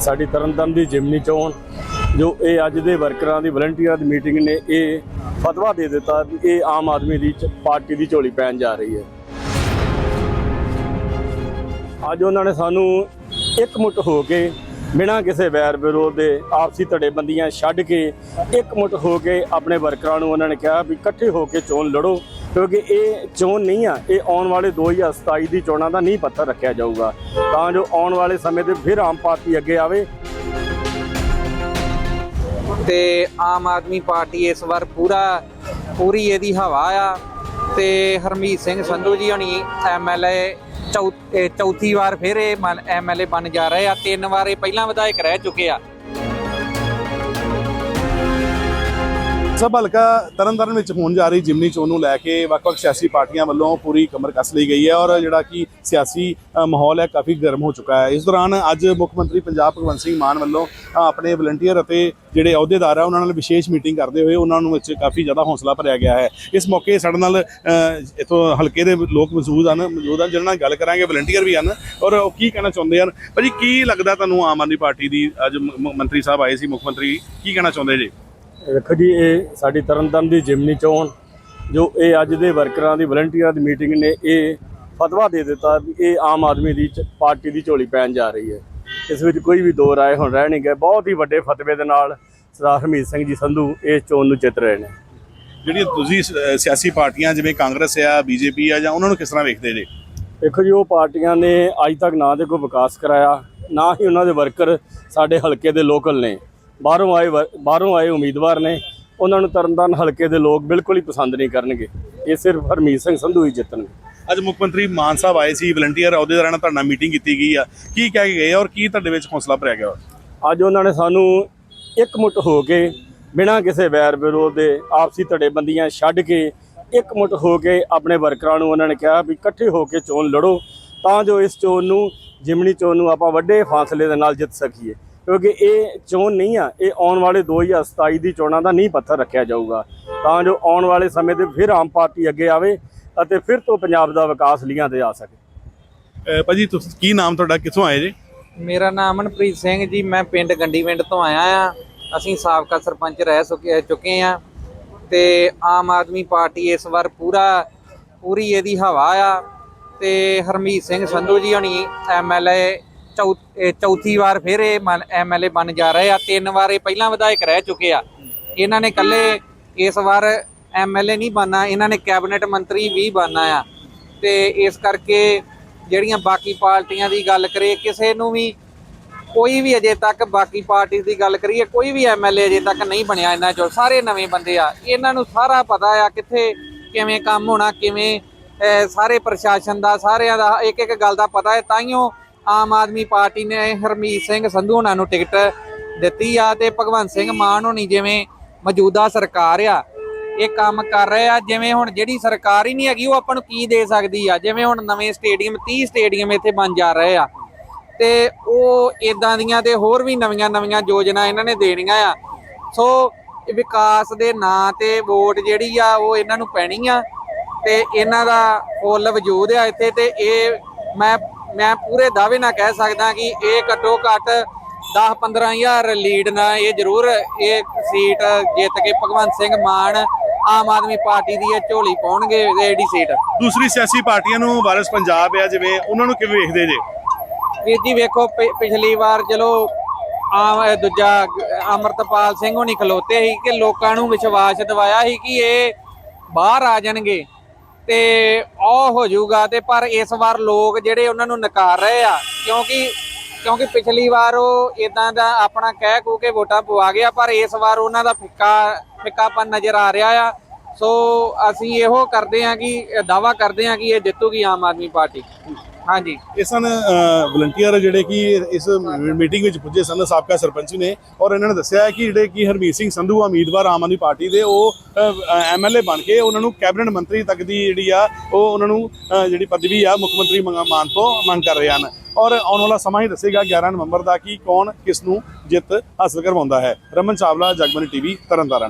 ਸਾਡੀ ਤਰਨਤਾਰਨ ਦੀ ਜਿਮਨੀ ਚੋਣ ਜੋ ਇਹ ਅੱਜ ਦੇ ਵਰਕਰਾਂ ਦੀ ਵਲੰਟੀਅਰਾਂ ਦੀ ਮੀਟਿੰਗ ਨੇ, ਇਹ ਫਤਵਾ ਦੇ ਦਿੱਤਾ ਵੀ ਇਹ ਆਮ ਆਦਮੀ ਦੀ ਚ- ਪਾਰਟੀ ਦੀ ਝੋਲੀ ਪੈਣ ਜਾ ਰਹੀ ਹੈ। ਅੱਜ ਉਹਨਾਂ ਨੇ ਸਾਨੂੰ ਇਕਮੁੱਠ ਹੋ ਕੇ ਬਿਨਾਂ ਕਿਸੇ ਵੈਰ ਵਿਰੋਧ ਦੇ ਆਪਸੀ ਧੜੇਬੰਦੀਆਂ ਛੱਡ ਕੇ ਇਕਮੁੱਠ ਹੋ ਕੇ ਆਪਣੇ ਵਰਕਰਾਂ ਨੂੰ ਉਹਨਾਂ ਨੇ ਕਿਹਾ ਵੀ ਇਕੱਠੇ ਹੋ ਕੇ ਚੋਣ ਲੜੋ। ਕਿਉਂਕਿ ਇਹ ਚੋਣ ਨਹੀਂ ਆ, ਇਹ ਆਉਣ ਵਾਲੇ 2027 ਦੀ ਚੋਣਾਂ ਦਾ ਨਹੀਂ ਪੱਥਰ ਰੱਖਿਆ ਜਾਊਗਾ। ਤਾਂ ਜੋ ਆਉਣ ਵਾਲੇ ਸਮੇਂ ਤੇ ਫਿਰ ਆਮ ਪਾਰਟੀ ਅੱਗੇ ਆਵੇ। ਤੇ ਆਮ ਆਦਮੀ ਪਾਰਟੀ ਇਸ ਵਾਰ ਪੂਰਾ, ਪੂਰੀ ਇਹਦੀ ਹਵਾ ਆ। ਤੇ ਹਰਮੀਤ ਸਿੰਘ ਸੰਧੂ ਜੀ ਹਣੀ ਐਮਐਲਏ ਚੌਥੀ ਵਾਰ ਫਿਰ ਇਹ ਐਮਐਲਏ ਬਣ ਜਾ ਰਹੇ ਆ। ਤਿੰਨ ਵਾਰ ਇਹ ਪਹਿਲਾਂ ਵਿਧਾਇਕ ਰਹਿ ਚੁੱਕੇ ਆ। ਸਭ ਹਲਕਾ ਤਰਨਤਾਰਨ ਵਿੱਚ ਹੋਣ ਜਾ ਰਹੀ ਜਿਮਨੀ ਚੋਣ ਨੂੰ ਲੈ ਕੇ ਵੱਖ-ਵੱਖ ਸਿਆਸੀ ਪਾਰਟੀਆਂ ਵੱਲੋਂ ਪੂਰੀ ਕਮਰ ਕੱਸ ਲਈ ਗਈ ਹੈ ਔਰ ਜਿਹੜਾ ਕਿ ਸਿਆਸੀ ਮਾਹੌਲ ਹੈ ਕਾਫੀ ਗਰਮ ਹੋ ਚੁੱਕਾ ਹੈ। ਇਸ ਦੌਰਾਨ ਅੱਜ ਮੁੱਖ ਮੰਤਰੀ ਪੰਜਾਬ ਭਗਵੰਤ ਸਿੰਘ ਮਾਨ ਵੱਲੋਂ ਆਪਣੇ ਵਲੰਟੀਅਰ ਅਤੇ ਜਿਹੜੇ ਅਹੁਦੇਦਾਰ ਆ ਉਹਨਾਂ ਨਾਲ ਵਿਸ਼ੇਸ਼ ਮੀਟਿੰਗ ਕਰਦੇ ਹੋਏ ਉਹਨਾਂ ਨੂੰ ਵਿੱਚ ਕਾਫੀ ਜ਼ਿਆਦਾ ਹੌਸਲਾ ਭਰਿਆ ਗਿਆ ਹੈ। ਇਸ ਮੌਕੇ ਸਾਡੇ ਨਾਲ ਅ, ਇੱਥੋਂ ਹਲਕੇ ਦੇ ਲੋਕ ਮੌਜੂਦ ਹਨ ਮੌਜੂਦ ਹਨ ਜਿਹਨਾਂ ਨਾਲ ਗੱਲ ਕਰਾਂਗੇ ਵਲੰਟੀਅਰ ਵੀ ਹਨ। ਔਰ ਉਹ ਕੀ ਕਹਿਣਾ ਚਾਹੁੰਦੇ ਹਨ? ਭਾਜੀ ਕੀ ਲੱਗਦਾ ਤੁਹਾਨੂੰ ਆਮ ਆਦਮੀ ਪਾਰਟੀ ਦੀ ਅੱਜ ਮੰਤਰੀ ਸਾਹਿਬ ਆਏ ਸੀ ਮੁੱਖ ਮੰਤਰੀ ਕੀ ਕਹਿਣਾ ਚਾਹੁੰਦੇ ਜੀ? ਦੇਖੋ ਜੀ ਇਹ ਸਾਡੀ ਤਰਨਤਾਰਨ ਦੀ ਜਿਮਨੀ ਚੋਣ ਜੋ ਇਹ ਅੱਜ ਦੇ ਵਰਕਰਾਂ ਦੀ ਵਲੰਟੀਅਰ ਦੀ ਮੀਟਿੰਗ ਨੇ ਇਹ ਫਤਵਾ ਦੇ ਦਿੱਤਾ ਵੀ ਇਹ ਆਮ ਆਦਮੀ ਦੀ ਪਾਰਟੀ ਦੀ ਝੋਲੀ ਪੈਣ ਜਾ ਰਹੀ ਹੈ। ਇਸ ਵਿੱਚ ਕੋਈ ਵੀ ਦੋ ਰਾਏ ਹੁਣ ਰਹਿ ਨਹੀਂ ਗਏ। ਬਹੁਤ ਹੀ ਵੱਡੇ ਫਤਵੇ ਦੇ ਨਾਲ ਸਰਦਾਰ ਹਰਮੀਤ ਸਿੰਘ ਜੀ ਸੰਧੂ ਇਸ ਚੋਣ ਨੂੰ ਜਿੱਤ ਰਹੇ ਨੇ। ਜਿਹੜੀਆਂ ਤੁਸੀਂ ਸਿਆਸੀ ਪਾਰਟੀਆਂ ਜਿਵੇਂ ਕਾਂਗਰਸ ਆ ਬੀਜੇਪੀ ਆ ਜਾਂ ਉਹਨਾਂ ਨੂੰ ਕਿਸ ਤਰ੍ਹਾਂ ਵੇਖਦੇ ਜੀ ਦੇਖੋ ਜੀ ਉਹ ਪਾਰਟੀਆਂ ਨੇ ਅੱਜ ਤੱਕ ਨਾ ਤੇ ਕੋਈ ਵਿਕਾਸ ਕਰਾਇਆ ਨਾ ਹੀ ਉਹਨਾਂ ਦੇ ਵਰਕਰ ਸਾਡੇ ਹਲਕੇ ਦੇ ਲੋਕਲ ਨੇ। ਬਾਹਰੋਂ ਆਏ ਬਾਹਰੋਂ ਆਏ ਉਮੀਦਵਾਰ ਨੇ ਉਹਨਾਂ ਨੂੰ ਤਰਨਤਾਰਨ ਹਲਕੇ ਦੇ ਲੋਕ ਬਿਲਕੁਲ ਹੀ ਪਸੰਦ ਨਹੀਂ ਕਰਨਗੇ। ਇਹ ਸਿਰਫ ਹਰਮੀਤ ਸਿੰਘ ਸੰਧੂ ਹੀ ਜਿੱਤਣਗੇ। ਅੱਜ ਮੁੱਖ ਮੰਤਰੀ ਮਾਨ ਸਾਹਿਬ ਆਏ ਸੀ ਵਲੰਟੀਅਰ ਅਹੁਦੇਦਾਰਾਂ ਨਾਲ ਤੁਹਾਡੇ ਨਾਲ ਮੀਟਿੰਗ ਕੀਤੀ ਗਈ ਆ। ਕੀ ਕਹਿ ਕੇ ਗਏ ਔਰ ਕੀ ਤੁਹਾਡੇ ਵਿੱਚ ਹੌਸਲਾ ਭਰਿਆ ਗਿਆ? ਅੱਜ ਉਹਨਾਂ ਨੇ ਸਾਨੂੰ ਇਕਮੁੱਠ ਹੋ ਕੇ ਬਿਨਾਂ ਕਿਸੇ ਵੈਰ ਵਿਰੋਧ ਦੇ ਆਪਸੀ ਧੜੇਬੰਦੀਆਂ ਛੱਡ ਕੇ ਇਕਮੁੱਠ ਹੋ ਕੇ ਆਪਣੇ ਵਰਕਰਾਂ ਨੂੰ ਉਹਨਾਂ ਨੇ ਕਿਹਾ ਵੀ ਇਕੱਠੇ ਹੋ ਕੇ ਚੋਣ ਲੜੋ ਤਾਂ ਜੋ ਇਸ ਚੋਣ ਨੂੰ ਜਿਮਣੀ ਚੋਣ ਨੂੰ ਆਪਾਂ ਵੱਡੇ ਫਾਸਲੇ ਦੇ ਨਾਲ ਜਿੱਤ ਸਕੀਏ। ਕਿਉਂਕਿ ਇਹ ਚੋਣ ਨਹੀਂ ਆ ਇਹ ਆਉਣ ਵਾਲੇ 2027 ਦੀ ਚੋਣਾਂ ਦਾ ਨਹੀਂ ਪੱਥਰ ਰੱਖਿਆ ਜਾਊਗਾ। ਤਾਂ ਜੋ ਆਉਣ ਵਾਲੇ ਸਮੇਂ ਤੇ ਫਿਰ ਆਮ ਪਾਰਟੀ ਅੱਗੇ ਆਵੇ ਅਤੇ ਫਿਰ ਤੋਂ ਪੰਜਾਬ ਦਾ ਵਿਕਾਸ ਲੀਹਾਂ ਤੇ ਆ ਸਕੇ। ਭਾਜੀ ਤੁਸੀਂ ਕੀ ਨਾਮ ਤੁਹਾਡਾ? ਕਿੱਥੋਂ ਆਏ ਜੀ? ਮੇਰਾ ਨਾਮ ਅਮਨਪ੍ਰੀਤ ਸਿੰਘ ਜੀ ਮੈਂ ਪਿੰਡ ਗੰਡੀਵਿੰਡ ਤੋਂ ਆਇਆ ਆ। ਅਸੀਂ ਸਾਬਕਾ ਸਰਪੰਚ ਰਹਿ ਸੁਕੇ- ਚੁੱਕੇ ਆ ਤੇ ਆਮ ਆਦਮੀ ਪਾਰਟੀ ਇਸ ਵਾਰ ਪੂਰਾ ਪੂਰੀ ਇਹਦੀ ਹਵਾ ਆ ਤੇ ਹਰਮੀਤ ਸਿੰਘ ਸੰਧੂ ਜੀ ਹਣੀ ਐਮਐਲਏ ਚੌਥੀ ਵਾਰ ਫਿਰ ਇਹ ਐਮਐਲਏ ਬਣ ਜਾ ਰਹੇ ਆ। ਤਿੰਨ ਵਾਰ ਇਹ ਪਹਿਲਾਂ ਵਿਧਾਇਕ ਰਹਿ ਚੁੱਕੇ ਆ। ਇਹਨਾਂ ਨੇ ਇਕੱਲੇ ਇਸ ਵਾਰ ਐਮਐਲਏ ਨਹੀਂ ਬਣਨਾ, ਇਹਨਾਂ ਨੇ ਕੈਬਨਿਟ ਮੰਤਰੀ ਵੀ ਬਣਨਾ ਆ। ਤੇ ਇਸ ਕਰਕੇ ਜਿਹੜੀਆਂ ਬਾਕੀ ਪਾਰਟੀਆਂ ਦੀ ਗੱਲ ਕਰੀਏ, ਕਿਸੇ ਨੂੰ ਵੀ ਕੋਈ ਵੀ ਅਜੇ ਤੱਕ ਬਾਕੀ ਪਾਰਟੀ ਦੀ ਗੱਲ ਕਰੀਏ, ਕੋਈ ਵੀ ਐਮਐਲਏ ਅਜੇ ਤੱਕ ਨਹੀਂ ਬਣਿਆ ਇਹਨਾਂ ਚੋਂ। ਸਾਰੇ ਨਵੇਂ ਬੰਦੇ ਆ। ਇਹਨਾਂ ਨੂੰ ਸਾਰਾ ਪਤਾ ਆ ਕਿੱਥੇ ਕਿਵੇਂ ਕੰਮ ਹੋਣਾ, ਕਿਵੇਂ ਸਾਰੇ ਪ੍ਰਸ਼ਾਸਨ ਦਾ, ਸਾਰਿਆਂ ਦਾ ਇੱਕ ਇੱਕ ਗੱਲ ਦਾ ਪਤਾ ਹੈ। ਤਾਈਓ ਆਮ ਆਦਮੀ ਪਾਰਟੀ ਨੇ ਹਰਮੀਤ ਸਿੰਘ ਸੰਧੂ ਉਹਨਾਂ ਨੂੰ ਟਿਕਟ ਦਿੱਤੀ ਆ ਤੇ ਭਗਵੰਤ ਸਿੰਘ ਮਾਨ ਹੋਣੀ ਜਿਵੇਂ ਮੌਜੂਦਾ ਸਰਕਾਰ ਆ, ਇਹ ਕੰਮ ਕਰ ਰਹੇ ਆ। ਜਿਵੇਂ ਹੁਣ ਜਿਹੜੀ ਸਰਕਾਰ ਹੀ ਨਹੀਂ ਹੈਗੀ, ਉਹ ਆਪਾਂ ਨੂੰ ਕੀ ਦੇ ਸਕਦੀ ਆ? ਜਿਵੇਂ ਹੁਣ ਨਵੇਂ ਸਟੇਡੀਅਮ 30 ਸਟੇਡੀਅਮ ਇੱਥੇ ਬਣ ਜਾ ਰਹੇ ਆ। ਤੇ ਉਹ ਇਦਾਂ ਦੀਆਂ ਤੇ ਹੋਰ ਵੀ ਨਵੀਆਂ ਨਵੀਆਂ ਯੋਜਨਾ ਇਹਨਾਂ ਨੇ ਦੇਣੀਆਂ ਆ। ਸੋ ਵਿਕਾਸ ਦੇ ਨਾਂ ਤੇ ਵੋਟ ਜਿਹੜੀ ਆ, ਉਹ ਇਹਨਾਂ ਨੂੰ ਪੈਣੀ ਆ। ਤੇ ਇਹਨਾਂ ਦਾ ਫੁੱਲ ਵਜੂਦ ਆ ਇੱਥੇ ਤੇ ਇਹ ਮੈਂ ਮੈਂ ਪੂਰੇ ਦਾਅਵੇ ਨਾਲ ਕਹਿ ਸਕਦਾ ਕਿ ਇਹ ਘੱਟੋ ਘੱਟ 10 15000 ਲੀਡ ਨਾਲ ਇਹ ਜ਼ਰੂਰ ਇਹ ਸੀਟ ਜਿੱਤ ਕੇ ਭਗਵੰਤ ਸਿੰਘ ਮਾਨ ਆਮ ਆਦਮੀ ਪਾਰਟੀ ਦੀ ਇਹ ਝੋਲੀ ਪਾਉਣਗੇ ਜਿਹੜੀ ਸੀਟ। ਦੂਸਰੀ ਸਿਆਸੀ ਪਾਰਟੀਆਂ ਨੂੰ ਵਾਰਿਸ ਪੰਜਾਬ ਆ ਜਿਵੇਂ ਉਹਨਾਂ ਨੂੰ ਕਿਵੇਂ ਵੇਖਦੇ ਜੇ? ਵੀਰ ਜੀ ਵੇਖੋ ਪਿਛਲੀ ਵਾਰ ਚਲੋ ਆਮ ਇਹ ਦੂਜਾ ਅਮਰਤਪਾਲ ਸਿੰਘ ਹੋਣੀ ਖਲੋਤੇ ਸੀ ਕਿ ਲੋਕਾਂ ਨੂੰ ਵਿਸ਼ਵਾਸ ਦਿਵਾਇਆ ਸੀ ਕਿ ਇਹ ਬਾਹਰ ਆ ਜਾਣਗੇ। ਤੇ ਉਹ ਹੋ ਜਾਊਗਾ ਤੇ ਪਰ ਇਸ ਵਾਰ ਲੋਕ ਜਿਹੜੇ ਉਹਨਾਂ ਨੂੰ ਨਕਾਰ ਰਹੇ ਆ, ਕਿਉਂਕਿ ਕਿਉਂਕਿ ਪਿਛਲੀ ਵਾਰ ਉਹ ਇਦਾਂ ਦਾ ਆਪਣਾ ਕਹਿ ਕੂ ਕੇ ਵੋਟਾਂ ਪਵਾ ਗਿਆ ਪਰ ਇਸ ਵਾਰ ਉਹਨਾਂ ਦਾ ਫਿੱਕਾ, ਫਿੱਕਾਪਨ ਨਜ਼ਰ ਆ ਰਿਹਾ ਆ। ਸੋ ਅਸੀਂ ਇਹੋ ਕਰਦੇ ਹਾਂ ਕਿ ਦਾਵਾ ਕਰਦੇ ਹਾਂ ਕਿ ਇਹ ਜਿੱਤੂਗੀ ਆਮ ਆਦਮੀ ਪਾਰਟੀ। ਹਾਂਜੀ। ਇਹ ਸਨ ਵਲੰਟੀਅਰ ਜਿਹੜੇ ਕਿ ਇਸ ਮੀਟਿੰਗ ਵਿੱਚ ਪੁੱਜੇ ਸਨ, ਸਾਬਕਾ ਸਰਪੰਚ ਨੇ। ਔਰ ਇਹਨਾਂ ਨੇ ਦੱਸਿਆ ਕਿ ਜਿਹੜੇ ਕਿ ਹਰਮੀਤ ਸਿੰਘ ਸੰਧੂ ਉਮੀਦਵਾਰ ਆਮ ਆਦਮੀ ਪਾਰਟੀ ਦੇ, ਉਹ ਐਮਐਲਏ ਬਣ ਕੇ ਉਹਨਾਂ ਨੂੰ ਕੈਬਨਿਟ ਮੰਤਰੀ ਤੱਕ ਦੀ ਜਿਹੜੀ ਆ, ਉਹ ਉਹਨਾਂ ਨੂੰ ਜਿਹੜੀ ਪਦਵੀ ਆ, ਮੁੱਖ ਮੰਤਰੀ ਮੰਗ- ਮਾਨ ਤੋਂ ਮੰਗ ਕਰ ਰਹੇ ਹਨ। ਔਰ ਆਉਣ ਵਾਲਾ ਸਮਾਂ ਹੀ ਦੱਸੇਗਾ 11 ਨਵੰਬਰ ਦਾ ਕਿ ਕੌਣ ਕਿਸ ਨੂੰ ਜਿੱਤ ਹਾਸਲ ਕਰਵਾਉਂਦਾ ਹੈ। ਰਮਨ ਚਾਵਲਾ, ਜਗਮਨੀ ਟੀਵੀ, ਤਰਨਤਾਰਨ।